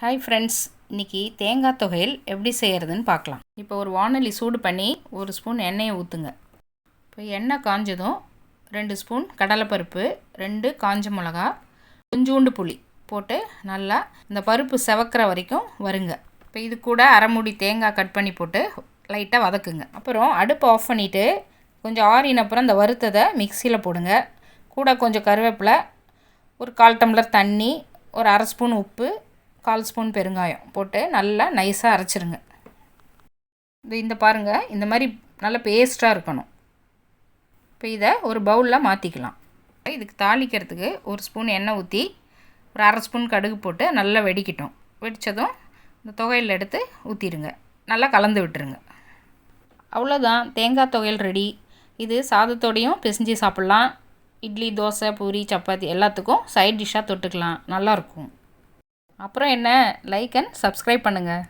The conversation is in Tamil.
ஹாய் ஃப்ரெண்ட்ஸ் இன்றைக்கி தேங்காய் தொகையில் எப்படி செய்கிறதுன்னு பார்க்கலாம். இப்போ ஒரு வானொலி சூடு பண்ணி ஒரு ஸ்பூன் எண்ணெயை ஊற்றுங்க இப்போ எண்ணெய் காஞ்சதும் ரெண்டு ஸ்பூன் கடலைப்பருப்பு ரெண்டு காஞ்ச மிளகா கொஞ்சூண்டு புளி போட்டு நல்லா இந்த பருப்பு செவக்கிற வரைக்கும் வருங்க. இப்போ இது கூட அரைமுடி தேங்காய் கட் பண்ணி போட்டு லைட்டாக வதக்குங்க. அப்புறம் அடுப்பு ஆஃப் பண்ணிவிட்டு கொஞ்சம் ஆறின அப்புறம் இந்த வறுத்ததை மிக்சியில் போடுங்க. கூட கொஞ்சம் கருவேப்பிலை ஒரு கால் டம்ளர் தண்ணி ஒரு அரை ஸ்பூன் உப்பு கால் ஸ்பூன் பெருங்காயம் போட்டு நல்லா நைஸாக அரைச்சிருங்க. இது இந்த பாருங்கள் இந்த மாதிரி நல்லா பேஸ்ட்டாக இருக்கணும். இப்போ இதை ஒரு பவுலில் மாற்றிக்கலாம் இதுக்கு தாளிக்கிறதுக்கு ஒரு ஸ்பூன் எண்ணெய் ஊற்றி ஒரு அரை ஸ்பூன் கடுகு போட்டு நல்லா வெடிக்கட்டும். வெடித்ததும் இந்த தொகையில் எடுத்து ஊற்றிடுங்க நல்லா கலந்து விட்டுருங்க. அவ்வளோதான் தேங்காய் துவையல் ரெடி இது சாதத்தோடையும் பிசைஞ்சு சாப்பிட்லாம். இட்லி தோசை பூரி சப்பாத்தி எல்லாத்துக்கும் சைட் டிஷ்ஷாக தொட்டுக்கலாம். நல்லாயிருக்கும் அப்புறம் என்ன? லைக் அண்ட் சப்ஸ்கிரைப் பண்ணுங்கள்